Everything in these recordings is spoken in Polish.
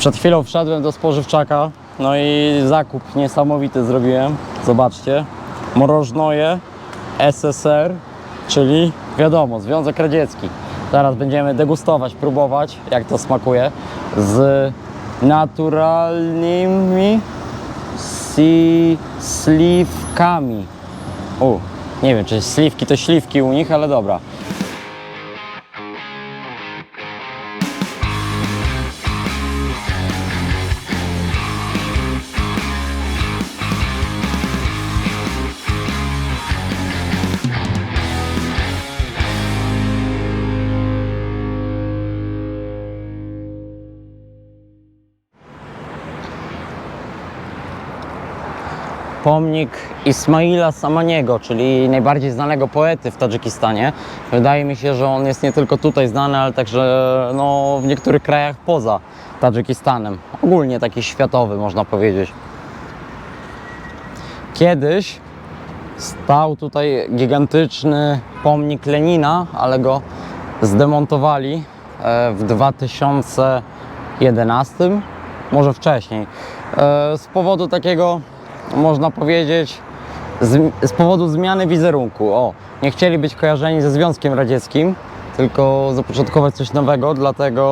Przed chwilą wszedłem do spożywczaka, no i zakup niesamowity zrobiłem. Zobaczcie, mrożnoje SSR, czyli wiadomo, Związek Radziecki. Teraz będziemy degustować, próbować, jak to smakuje, z naturalnymi śliwkami. U, nie wiem, czy śliwki to śliwki u nich, ale dobra. Pomnik Ismaila Samaniego, czyli najbardziej znanego poety w Tadżykistanie. Wydaje mi się, że on jest nie tylko tutaj znany, ale także no, w niektórych krajach poza Tadżykistanem. Ogólnie taki światowy, można powiedzieć. Kiedyś stał tutaj gigantyczny pomnik Lenina, ale go zdemontowali e, w 2011, może wcześniej. E, Z powodu takiego, można powiedzieć, z, z powodu zmiany wizerunku. O, nie chcieli być kojarzeni ze Związkiem Radzieckim, tylko zapoczątkować coś nowego, dlatego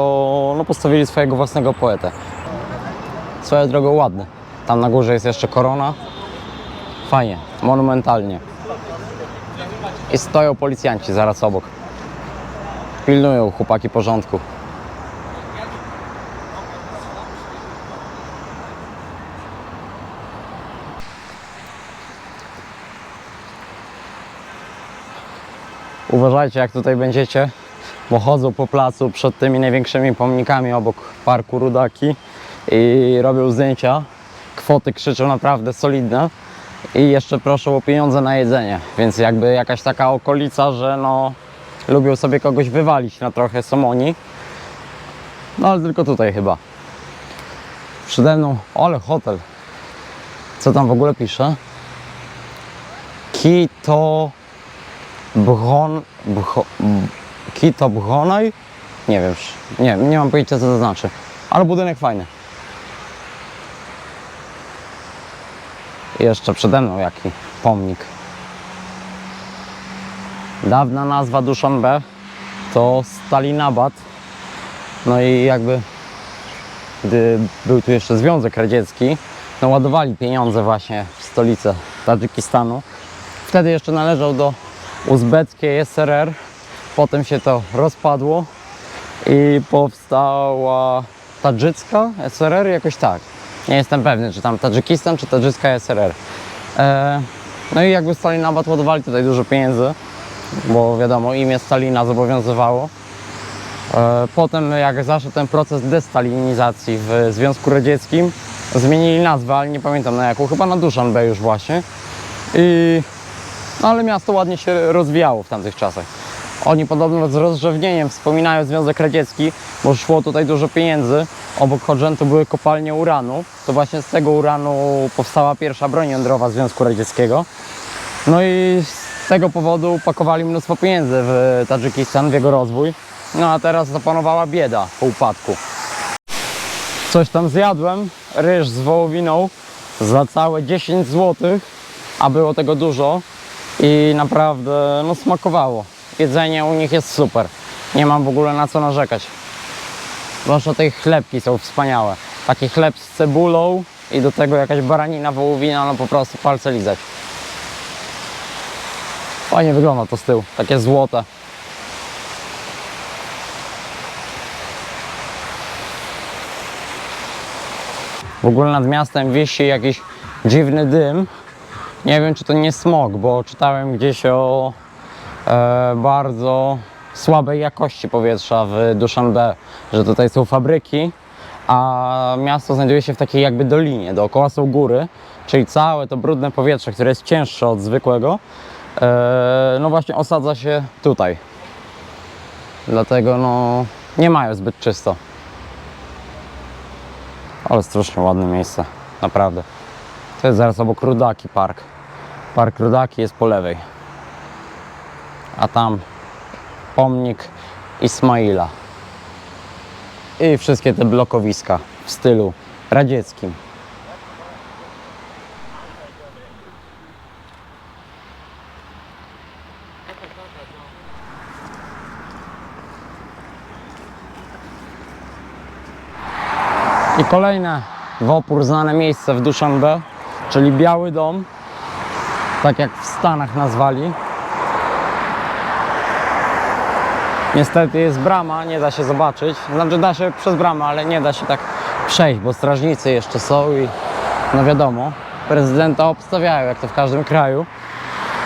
no, postawili swojego własnego poetę. Swoją drogą ładny. Tam na górze jest jeszcze korona. Fajnie, monumentalnie. I stoją policjanci zaraz obok. Pilnują chłopaki porządku. Uważajcie jak tutaj będziecie, bo chodzą po placu przed tymi największymi pomnikami obok parku Rudaki i robią zdjęcia. Kwoty krzyczą naprawdę solidne i jeszcze proszą o pieniądze na jedzenie, więc jakby jakaś taka okolica, że no lubią sobie kogoś wywalić na trochę są oni. No ale tylko tutaj chyba. Przede mną, ale hotel. Co tam w ogóle pisze? Kito Bron... Bro, Kito Bronaj? Nie wiem, nie, nie mam pojęcia co to znaczy. Ale budynek fajny. Jeszcze przede mną jaki pomnik. Dawna nazwa Duszanbe to Stalinabad. No i jakby gdy był tu jeszcze Związek Radziecki, no ładowali pieniądze właśnie w stolicę Tadżykistanu. Wtedy jeszcze należał do uzbeckiej SRR. Potem się to rozpadło i powstała Tadżycka SRR, jakoś tak. Nie jestem pewny, czy tam Tadżykistan, czy Tadżycka SRR. E, no i jakby Stalinabad ładowali tutaj dużo pieniędzy, bo wiadomo, imię Stalina zobowiązywało. E, Potem jak zaszedł ten proces destalinizacji w Związku Radzieckim, zmienili nazwę, ale nie pamiętam na jaką, chyba na Duszanbe już właśnie. I no ale miasto ładnie się rozwijało w tamtych czasach. Oni podobno z rozrzewnieniem wspominają Związek Radziecki, bo szło tutaj dużo pieniędzy. Obok Chodżentu były kopalnie uranu. To właśnie z tego uranu powstała pierwsza broń jądrowa Związku Radzieckiego. No i z tego powodu pakowali mnóstwo pieniędzy w Tadżykistan, w jego rozwój. No a teraz zapanowała bieda po upadku. Coś tam zjadłem, ryż z wołowiną za całe 10 zł, a było tego dużo i naprawdę no, smakowało. Jedzenie u nich jest super. Nie mam w ogóle na co narzekać. Zwłaszcza te chlebki są wspaniałe. Taki chleb z cebulą i do tego jakaś baranina wołowina, no po prostu palce lizać. Fajnie wygląda to z tyłu, takie złote. W ogóle nad miastem wisi jakiś dziwny dym. Nie wiem, czy to nie smog, bo czytałem gdzieś o e, bardzo słabej jakości powietrza w Dushanbe, że tutaj są fabryki, a miasto znajduje się w takiej jakby dolinie. Dookoła są góry, czyli całe to brudne powietrze, które jest cięższe od zwykłego, e, no właśnie osadza się tutaj. Dlatego no nie mają zbyt czysto. Ale strasznie ładne miejsce, naprawdę. To jest zaraz obok Rudaki Park. Park Rudaki jest po lewej. A tam pomnik Ismaila. I wszystkie te blokowiska w stylu radzieckim. I kolejne w opór znane miejsce w Dushanbe, czyli Biały Dom, tak jak w Stanach nazwali. Niestety jest brama, nie da się zobaczyć. Znaczy da się przez bramę, ale nie da się tak przejść, bo strażnicy jeszcze są i no wiadomo, prezydenta obstawiają, jak to w każdym kraju.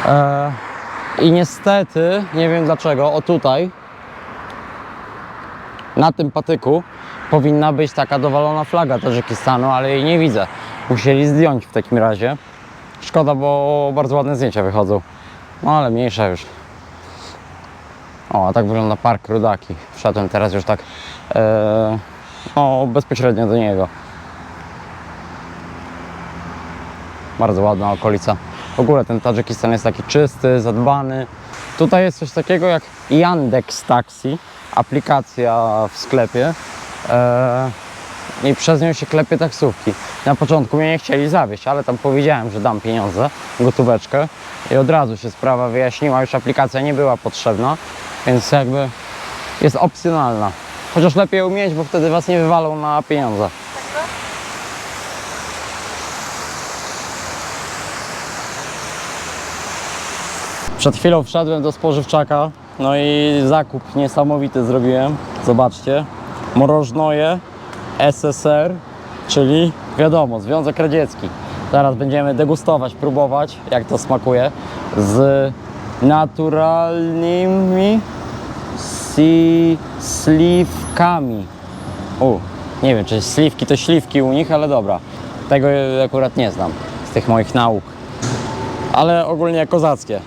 E, I niestety, nie wiem dlaczego, o tutaj, na tym patyku powinna być taka dowalona flaga Tadżykistanu, ale jej nie widzę. Musieli zdjąć w takim razie. Szkoda, bo bardzo ładne zdjęcia wychodzą. No ale mniejsza już. O, a tak wygląda park Rudaki. Wszedłem teraz już tak e, no, bezpośrednio do niego. Bardzo ładna okolica. W ogóle ten Tadżykistan jest taki czysty, zadbany. Tutaj jest coś takiego jak Yandex Taxi, aplikacja w sklepie. E, I przez nią się klepie taksówki. Na początku mnie nie chcieli zawieść, ale tam powiedziałem, że dam pieniądze, gotóweczkę i od razu się sprawa wyjaśniła, już aplikacja nie była potrzebna, więc jakby jest opcjonalna. Chociaż lepiej ją mieć, bo wtedy was nie wywalą na pieniądze. Przed chwilą wszedłem do spożywczaka, no i zakup niesamowity zrobiłem. Zobaczcie, mrożnoje SSR, czyli wiadomo, Związek Radziecki. Teraz będziemy degustować, próbować, jak to smakuje, z naturalnymi si śliwkami. U, nie wiem, czy śliwki to śliwki u nich, ale dobra. Tego akurat nie znam z tych moich nauk. Ale ogólnie kozackie.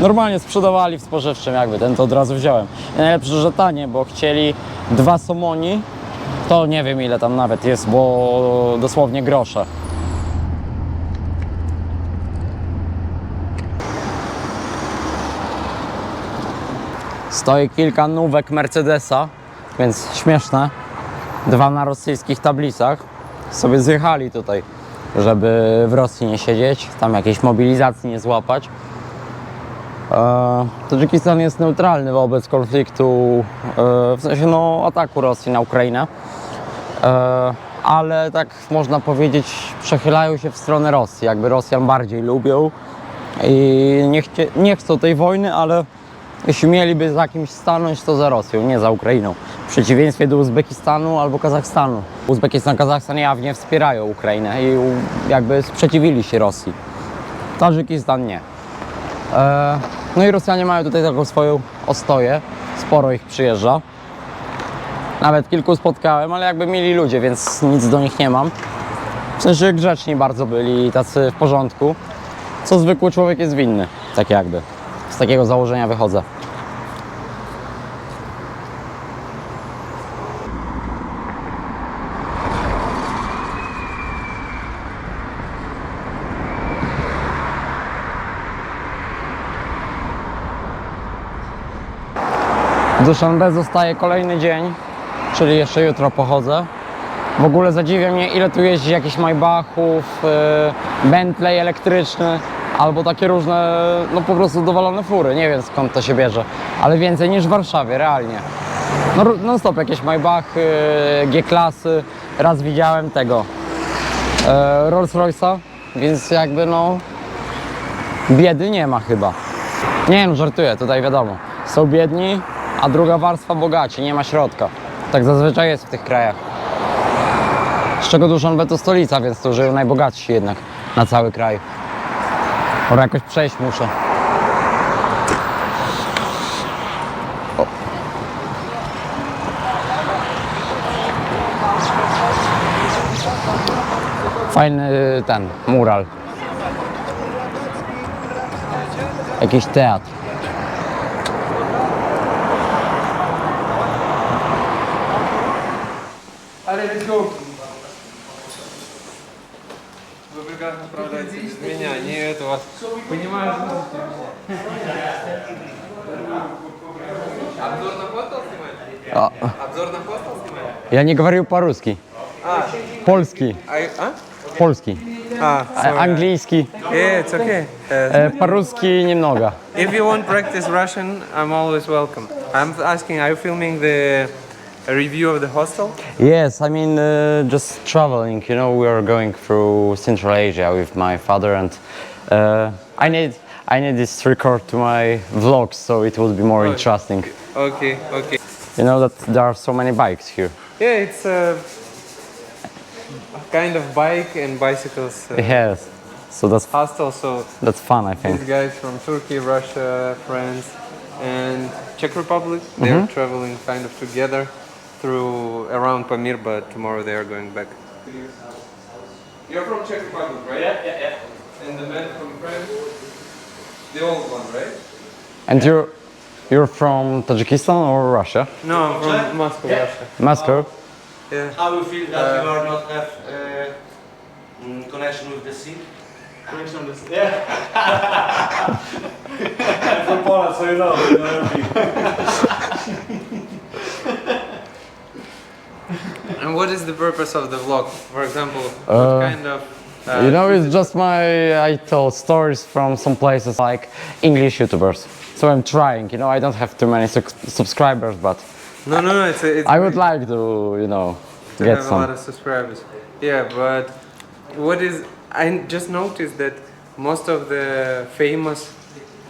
Normalnie sprzedawali w spożywczym jakby, ten to od razu wziąłem. I najlepsze, że tanie, bo chcieli dwa somoni, to nie wiem ile tam nawet jest, bo dosłownie grosze. Stoi kilka nówek Mercedesa, więc śmieszne. Dwa na rosyjskich tablicach. Sobie zjechali tutaj, żeby w Rosji nie siedzieć, tam jakiejś mobilizacji nie złapać. E, Tadżykistan jest neutralny wobec konfliktu, e, w sensie no, ataku Rosji na Ukrainę, ale tak można powiedzieć, przechylają się w stronę Rosji, jakby Rosjan bardziej lubią i nie, chcie, nie chcą tej wojny, ale jeśli mieliby za kimś stanąć, to za Rosją, nie za Ukrainą. W przeciwieństwie do Uzbekistanu albo Kazachstanu. Uzbekistan, Kazachstan jawnie wspierają Ukrainę i jakby sprzeciwili się Rosji. Tadżykistan nie. E, No i Rosjanie mają tutaj taką swoją ostoję. Sporo ich przyjeżdża. Nawet kilku spotkałem, ale jakby mili ludzie, więc nic do nich nie mam. W sensie grzeczni bardzo byli tacy w porządku. Co zwykły człowiek jest winny, tak jakby. Z takiego założenia wychodzę. W Dushanbe zostaje kolejny dzień, czyli jeszcze jutro pochodzę. W ogóle zadziwia mnie, ile tu jeździ jakichś Maybachów, yy, Bentley elektryczny, albo takie różne, no po prostu dowalone fury. Nie wiem skąd to się bierze, ale więcej niż w Warszawie, realnie. No non stop jakieś Maybachy, G-klasy. Raz widziałem tego e, Rolls Royce'a, więc jakby no biedy nie ma chyba. Nie no, żartuję, tutaj wiadomo. Są biedni, a druga warstwa bogaci, nie ma środka. Tak zazwyczaj jest w tych krajach. Z czego Duszanbe to stolica, więc tu żyją najbogatsi jednak na cały kraj. Może jakoś przejść muszę. Fajny ten mural. Jakiś teatr. Let's go. Вы прекрасно справляетесь без меня, не этого. Понимаешь, Обзор на хостел снимаешь? А, Обзор на хостел снимаешь? я не говорю по-русски. Polski, I, huh? polski. Ah, A- sorry. Angielski, Yeah, it's okay. Uh, e, по-русски немного. if you want practice Russian, I'm always welcome. I'm asking, are you filming the a review of the hostel? Yes, I mean uh, just traveling. You know, we are going through Central Asia with my father, and uh, I need I need this record to my vlogs, so it would be more Oh. interesting. Okay, okay. You know that there are so many bikes here. Yeah, it's a kind of bike and bicycles uh, Yes, so that's hostel. So that's fun. I think. these guys from Turkey, Russia, France, and Czech Republic, they're traveling kind of together through around Pamir, but tomorrow they are going back. You're from Czech Republic, right? Yeah, yeah, yeah. And the man from France, the old one, right? And you're you're from Tajikistan or Russia? No, I'm from Moscow, Russia. Moscow. Yeah. How you feel that you are not have uh, mm, connection with the sea? Connection with the Yeah. I'm from Poland, so you know. You know everything. And what is the purpose of the vlog? For example, what Uh, kind of uh, You know, it's just my I tell stories from some places like English YouTubers. So I'm trying. You know, I don't have too many sub- subscribers, but No, no, no. It's, a, it's I would like to, you know, to get have a lot some. of subscribers. Yeah, but what is? I just noticed that most of the famous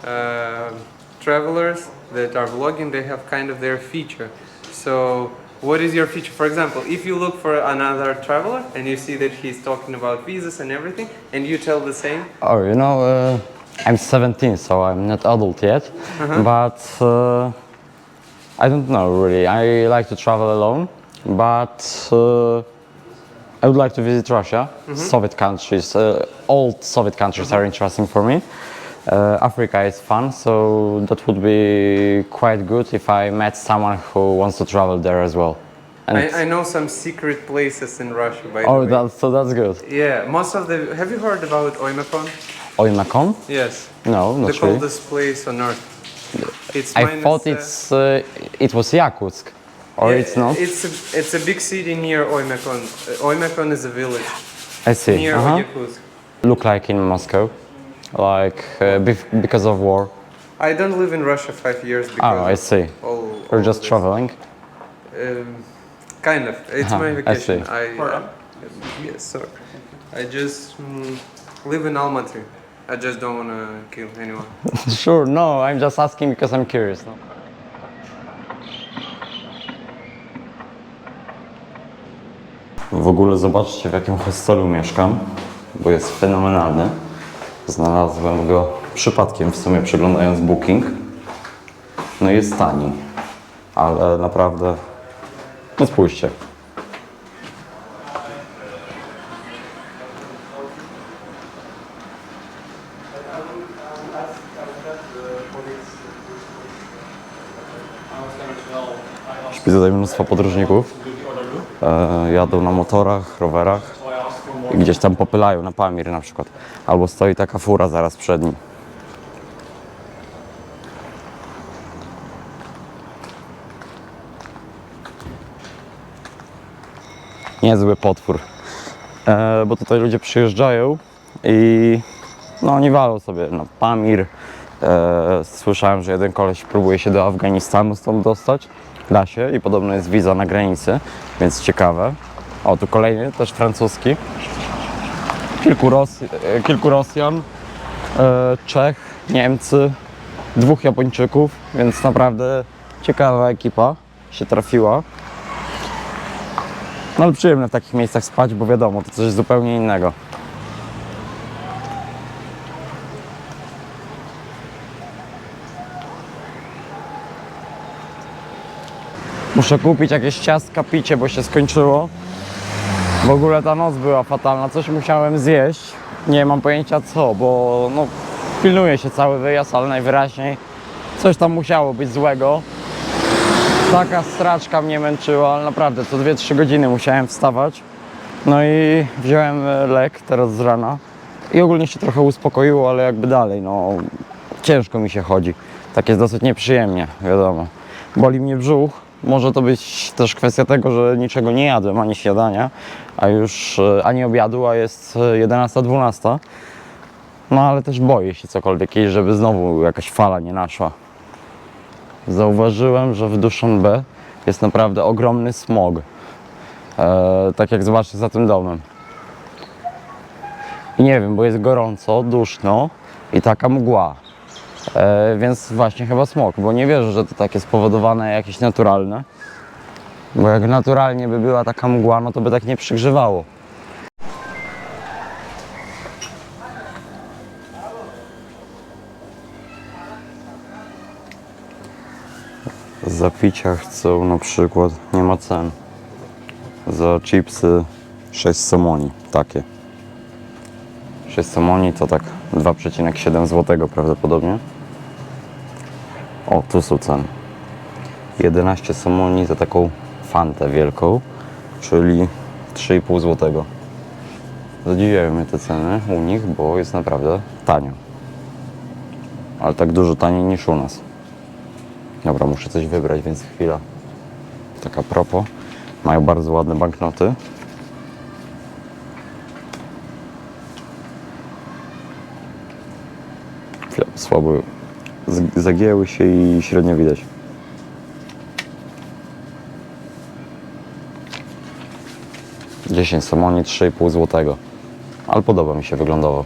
uh, travelers that are vlogging, they have kind of their feature. So. What is your future? For example, if you look for another traveler and you see that he's talking about visas and everything, and you tell the same, Oh, you know, uh, I'm 17, so I'm not adult yet. But uh, I don't know really. I like to travel alone, but uh, I would like to visit Russia. Soviet countries, uh, old Soviet countries are interesting for me. Uh, Africa is fun, so that would be quite good if I met someone who wants to travel there as well. And I, I know some secret places in Russia, by the oh, way. that's, so that's good. Yeah, most of the. Have you heard about Oymyakon? Oymyakon? Yes. No, not the really. coldest place on earth. It's I minus, thought uh, it's uh, it was Yakutsk, or yeah, it's not. It's a, it's a big city near Oymyakon. Uh, Oymyakon is a village I see. near uh-huh. Yakutsk. Look like in Moscow, like uh, bef- because of war. I don't live in Russia five years because Oh, I of see. all. Or all just this. traveling. Um, kind of. It's Uh-huh, my I vacation. see. I, yes, sorry. I just mm, live in Almaty. I just don't want to kill anyone. Sure. No, I'm just asking because I'm curious. No? W ogóle zobaczcie w jakim hostelu mieszkam, bo jest fenomenalny. Znalazłem go przypadkiem w sumie przeglądając booking. No jest tani, ale naprawdę, no spójrzcie. Śpi tutaj mnóstwo podróżników. E, jadą na motorach, rowerach gdzieś tam popylają na Pamir na przykład. Albo stoi taka fura zaraz przed nim. Niezły potwór. E, bo tutaj ludzie przyjeżdżają i no oni walą sobie na Pamir. E, słyszałem, że jeden koleś próbuje się do Afganistanu stąd dostać. Da się i podobno jest wiza na granicy, więc ciekawe. O, tu kolejny, też francuski. Kilku, Ros e, kilku Rosjan, e, Czech, Niemcy, dwóch Japończyków, więc naprawdę ciekawa ekipa się trafiła. No ale przyjemne w takich miejscach spać, bo wiadomo, to coś zupełnie innego. Muszę kupić jakieś ciastka, picie, bo się skończyło. W ogóle ta noc była fatalna, coś musiałem zjeść. Nie mam pojęcia co, bo no, pilnuje się cały wyjazd, ale najwyraźniej coś tam musiało być złego. Taka straczka mnie męczyła, ale naprawdę co 2-3 godziny musiałem wstawać. No i wziąłem lek teraz z rana i ogólnie się trochę uspokoiło, ale jakby dalej, no ciężko mi się chodzi. Tak jest dosyć nieprzyjemnie, wiadomo. Boli mnie brzuch, Może to być też kwestia tego, że niczego nie jadłem, ani śniadania, a już e, ani obiadu, a jest e, 11-12. No ale też boję się cokolwiek żeby znowu jakaś fala nie naszła. Zauważyłem, że w Dushanbe jest naprawdę ogromny smog. E, tak jak zobaczcie za tym domem. I nie wiem, bo jest gorąco, duszno i taka mgła. E, więc właśnie chyba smog, bo nie wierzę, że to takie spowodowane jakieś naturalne. Bo jak naturalnie by była taka mgła, no to by tak nie przygrzewało. Za picia chcą na przykład, nie ma cen. Za chipsy 6 somoni, takie. 6 somoni to tak 2,7 zł prawdopodobnie. O, tu są ceny. 11 somoni za taką fantę wielką, czyli 3,5 zł. Zadziwiają mnie te ceny u nich, bo jest naprawdę tanio. Ale tak dużo taniej niż u nas. Dobra, muszę coś wybrać, więc chwila. Taka propos. Mają bardzo ładne banknoty. Z- zagięły się i średnio widać. Dziesięć samoni, 3,5 złotego. Ale podoba mi się wyglądowo.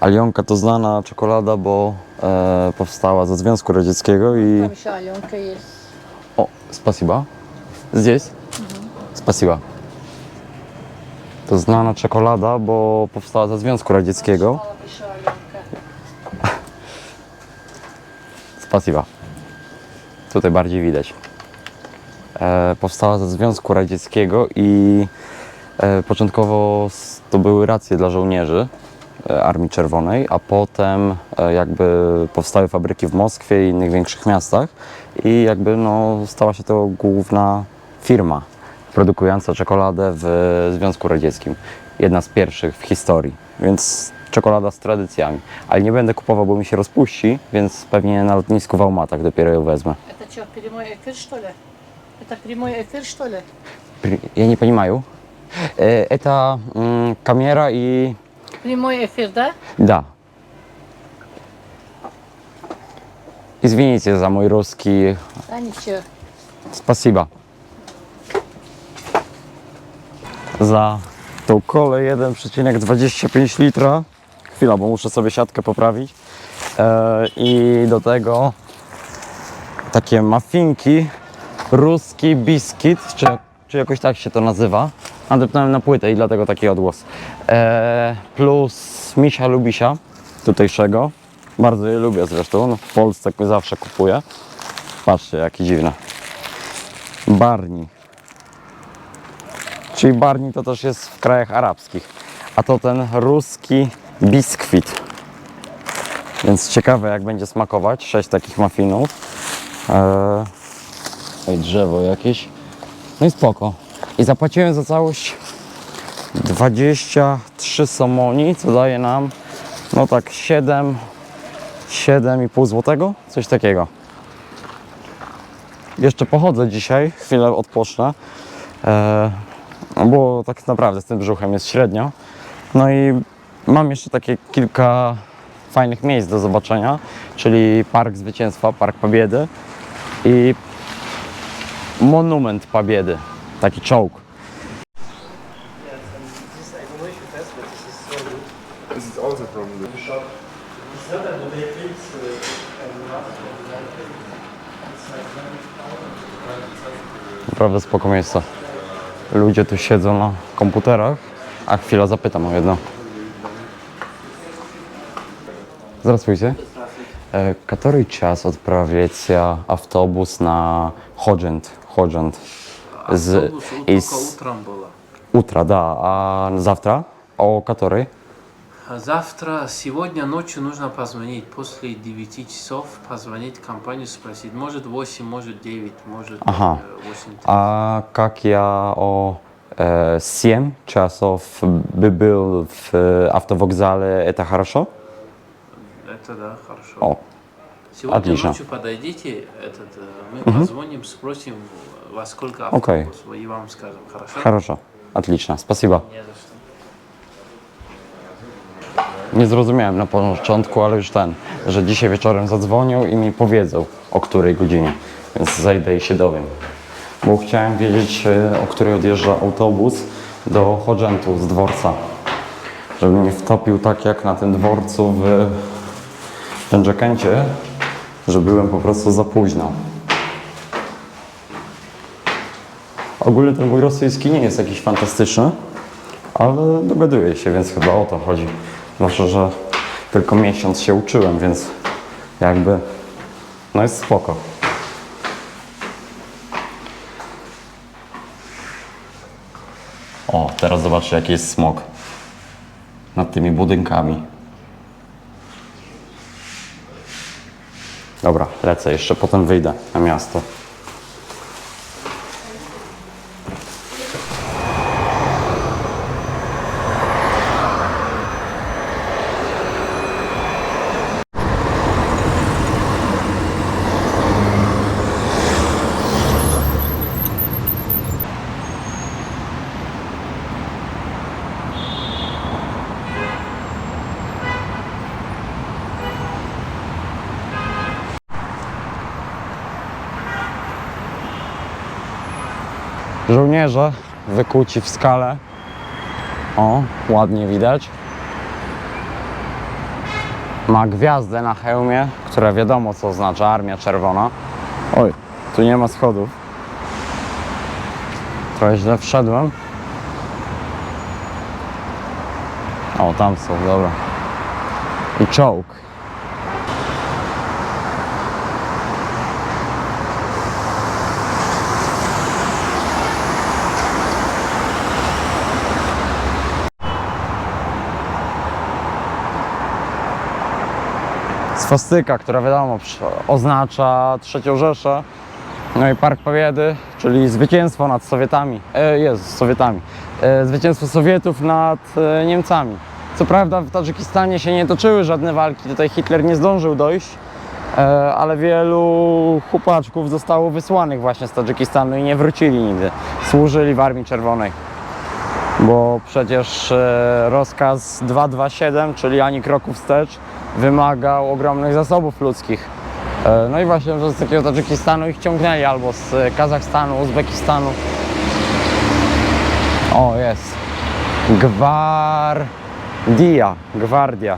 Alionka to znana czekolada, bo e, powstała ze Związku Radzieckiego i... Там еще Аленка есть. О, спасибо. Здесь? Спасибо. To znana czekolada, bo powstała ze Związku Radzieckiego. Spasiba. Tutaj bardziej widać. E, powstała ze Związku Radzieckiego i e, początkowo to były racje dla żołnierzy e, Armii Czerwonej, a potem e, jakby powstały fabryki w Moskwie i innych większych miastach i jakby no, stała się to główna firma produkująca czekoladę w Związku Radzieckim. Jedna z pierwszych w historii, więc czekolada z tradycjami. Ale nie będę kupował, bo mi się rozpuści, więc pewnie na lotnisku w Almatach dopiero ją wezmę. Это что, прямой эфир, что ли? Это прямой эфир, что ли? При- Я не понимаю. Э, Это м, камера и... Прямой эфир, да? Да. Извините за мой русский. Да, ничего. Spasiba. Za tą kolę 1,25 litra. Chwila, bo muszę sobie siatkę poprawić. E, I do tego takie muffinki, ruski biskit, czy, czy jakoś tak się to nazywa. Nadepnąłem na płytę i dlatego taki odgłos. E, plus misia lubisia tutejszego. Bardzo je lubię zresztą. No, w Polsce zawsze kupuję. Patrzcie, jaki dziwny. Barni. Czyli barni to też jest w krajach arabskich. A to ten ruski biskwit. Więc ciekawe jak będzie smakować. Sześć takich muffinów. Eee, drzewo jakieś. No i spoko. I zapłaciłem za całość 23 somoni, co daje nam no tak 7, 7,5 złotego, coś takiego. Jeszcze pochodzę dzisiaj, chwilę odpocznę, e, no bo tak naprawdę z tym brzuchem jest średnio. No i mam jeszcze takie kilka fajnych miejsc do zobaczenia, czyli Park Zwycięstwa, Park Pobiedy i Monument Pobiedy, taki czołg. Naprawdę spoko miejsce Ludzie tu siedzą na komputerach, a chwila zapytam o jedno. Здравствуйте. Э, Который час отправляется автобус на Ходжент? Ходжент. З, Автобус вот из только утром было. утра, да. А завтра? О который? А завтра, сегодня ночью нужно позвонить. После 9 часов позвонить в компанию, спросить. Может 8, может 9, может Ага. э, 8. А как я о э, 7 часов бы был в автовокзале, это хорошо? Это да, хорошо. O, Сегодня отлично. ночью подойдите, этот, э, мы позвоним, спросим, во сколько автобус, и вам скажем, хорошо? хорошо. Отлично, spasiba. Не за что. Nie zrozumiałem na początku, ale już ten, że dzisiaj wieczorem zadzwonią i mi powiedzą o której godzinie, więc zajdę i się dowiem. Bo chciałem wiedzieć, e, o której odjeżdża autobus do Chodżentu z dworca. Żeby mnie wtopił tak jak na tym dworcu w Dżędżekencie, że byłem po prostu za późno. Ogólnie ten mój rosyjski nie jest jakiś fantastyczny, ale dogaduję się, więc chyba o to chodzi. Zwłaszcza, że tylko miesiąc się uczyłem, więc jakby no jest spoko. O, teraz zobaczcie jaki jest smog nad tymi budynkami. Dobra, lecę jeszcze, potem wyjdę na miasto. Żołnierze wykuci w skale. O, ładnie widać. Ma gwiazdę na hełmie, która wiadomo co oznacza Armia Czerwona. Oj, tu nie ma schodów. Trochę źle wszedłem. O, tam są, dobra. I czołg. Swastyka, która wiadomo oznacza trzecią Rzeszę. No i Park Pobiedy, czyli zwycięstwo nad Sowietami. E, jest, Sowietami. E, zwycięstwo Sowietów nad e, Niemcami. Co prawda w Tadżykistanie się nie toczyły żadne walki, tutaj Hitler nie zdążył dojść, e, ale wielu chłopaczków zostało wysłanych właśnie z Tadżykistanu i nie wrócili nigdy. Służyli w Armii Czerwonej bo przecież e, rozkaz 227, czyli ani kroku wstecz, wymagał ogromnych zasobów ludzkich. E, No i właśnie że z takiego Tadżykistanu ich ciągnęli albo z e, Kazachstanu, Uzbekistanu. O, jest. Gwardia. Gwardia.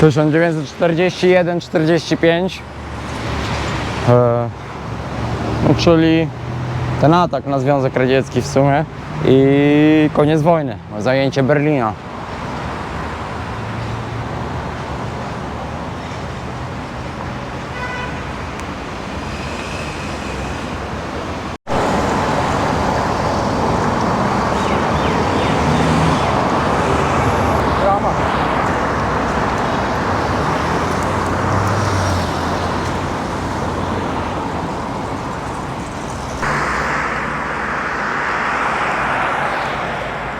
Tysiąc 1941-45 E, no, czyli ten atak na Związek Radziecki w sumie i koniec wojny, zajęcie Berlina.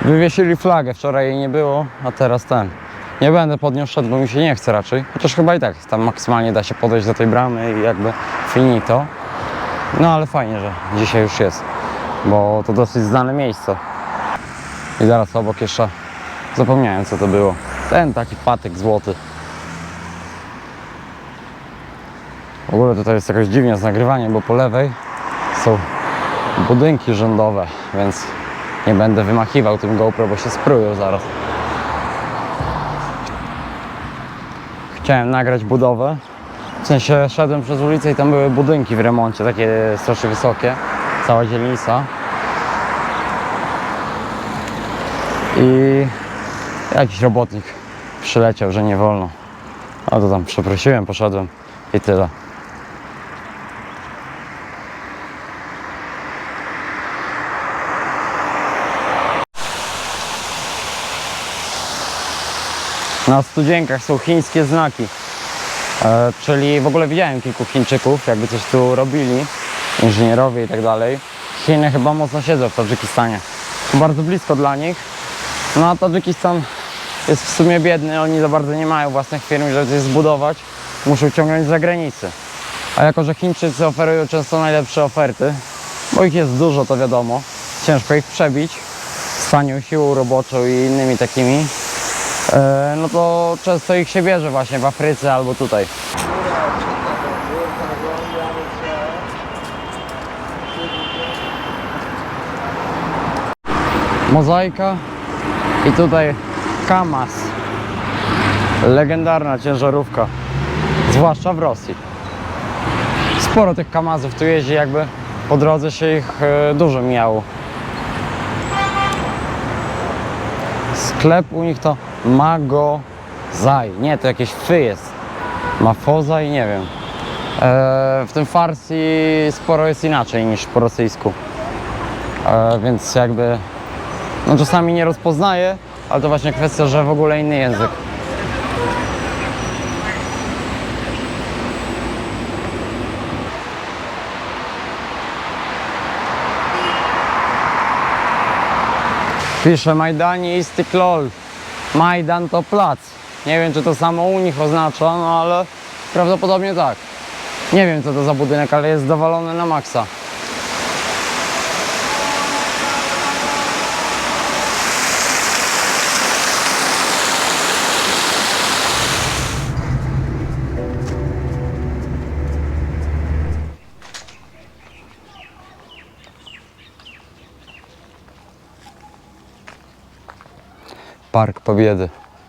Wywiesili flagę, wczoraj jej nie było, a teraz ten. Nie będę podniósł szedł, bo mi się nie chce raczej. Chociaż chyba i tak, tam maksymalnie da się podejść do tej bramy i jakby finito. No ale fajnie, że dzisiaj już jest, bo to dosyć znane miejsce. I zaraz obok jeszcze zapomniałem co to było. Ten taki patyk złoty. W ogóle tutaj jest jakoś dziwnie z nagrywaniem, bo po lewej są budynki rządowe, więc nie będę wymachiwał tym GoPro, bo się sprują zaraz. Chciałem nagrać budowę. W sensie szedłem przez ulicę i tam były budynki w remoncie, takie strasznie wysokie. Cała dzielnica. I jakiś robotnik przyleciał, że nie wolno. A to tam przeprosiłem, poszedłem i tyle. Na studzienkach są chińskie znaki. E, czyli w ogóle widziałem kilku Chińczyków, jakby coś tu robili, inżynierowie i tak dalej. Chiny chyba mocno siedzą w Tadżykistanie. bardzo blisko dla nich. No a Tadżykistan jest w sumie biedny, oni za bardzo nie mają własnych firm, żeby coś zbudować. Muszą ciągnąć z zagranicy. A jako, że Chińczycy oferują często najlepsze oferty, bo ich jest dużo, to wiadomo, ciężko ich przebić z tanią siłą roboczą i innymi takimi, no to często ich się bierze właśnie w Afryce albo tutaj. Mozaika i tutaj Kamaz. Legendarna ciężarówka, zwłaszcza w Rosji. Sporo tych Kamazów tu jeździ, jakby po drodze się ich e, dużo mijało. Sklep u nich to Magozaj. Nie, to jakieś fy jest. Mafoza i nie wiem. E, w tym Farsi sporo jest inaczej niż po rosyjsku. E, więc jakby no czasami nie rozpoznaję, ale to właśnie kwestia, że w ogóle inny język. Pisze Majdani Istiklol. Majdan to plac. Nie wiem, czy to samo u nich oznacza, no ale prawdopodobnie tak. Nie wiem, co to za budynek, ale jest dowalony na maksa. Park Pobiedy,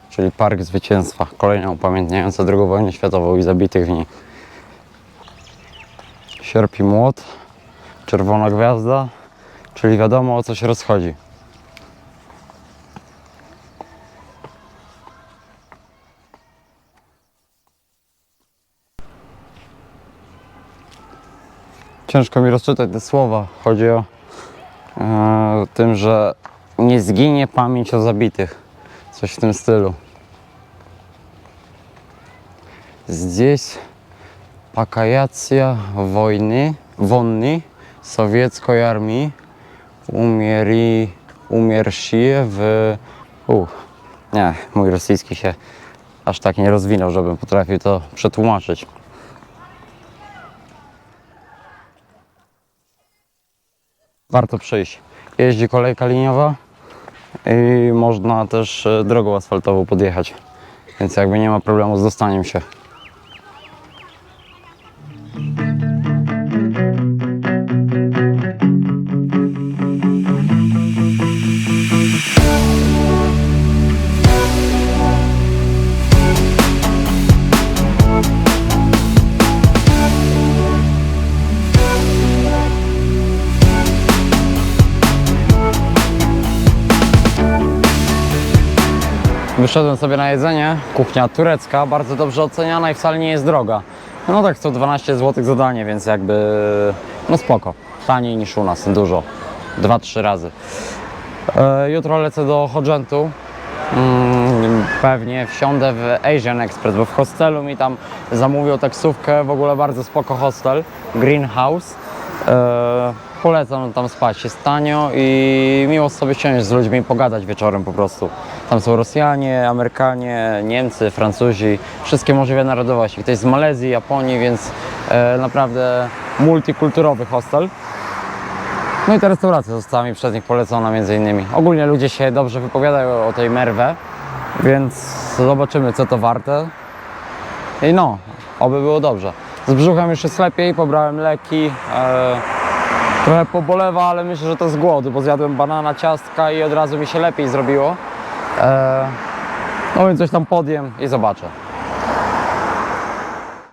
czyli Park Zwycięstwa, kolejna upamiętniająca II wojnę światową i zabitych w niej. Sierp i młot, czerwona gwiazda, czyli wiadomo o co się rozchodzi. Ciężko mi rozczytać te słowa. Chodzi o e, tym, że nie zginie pamięć o zabitych. Coś w tym stylu. Здесь покаяться wojny, wojny sowieckiej armii umieri, umierszие w... U, nie, mój rosyjski się aż tak nie rozwinął, żebym potrafił to przetłumaczyć. Warto przyjść. Jeździ kolejka liniowa i można też e, drogą asfaltową podjechać, więc jakby nie ma problemu z dostaniem się. Wyszedłem sobie na jedzenie. Kuchnia turecka, bardzo dobrze oceniana i wcale nie jest droga. No tak, 112 zł za danie, więc jakby no spoko. Taniej niż u nas, dużo. 2-3 razy. E, jutro lecę do Hodgentu. Mm, pewnie wsiądę w Asian Express, bo w hostelu mi tam zamówią taksówkę, w ogóle bardzo spoko hostel, Greenhouse. E, polecam tam spać, jest tanio i miło sobie siąść z ludźmi i pogadać wieczorem po prostu. Tam są Rosjanie, Amerykanie, Niemcy, Francuzi, wszystkie możliwe narodowości. Ktoś z Malezji, Japonii, więc e, naprawdę multikulturowy hostel. No i ta restauracja została mi przez nich polecona między innymi. Ogólnie ludzie się dobrze wypowiadają o tej merwę, więc zobaczymy co to warte. I no, oby było dobrze. Z brzuchem już jest lepiej, pobrałem leki. E, trochę pobolewa, ale myślę, że to z głodu, bo zjadłem banana, ciastka i od razu mi się lepiej zrobiło. E, no więc coś tam podjem i zobaczę.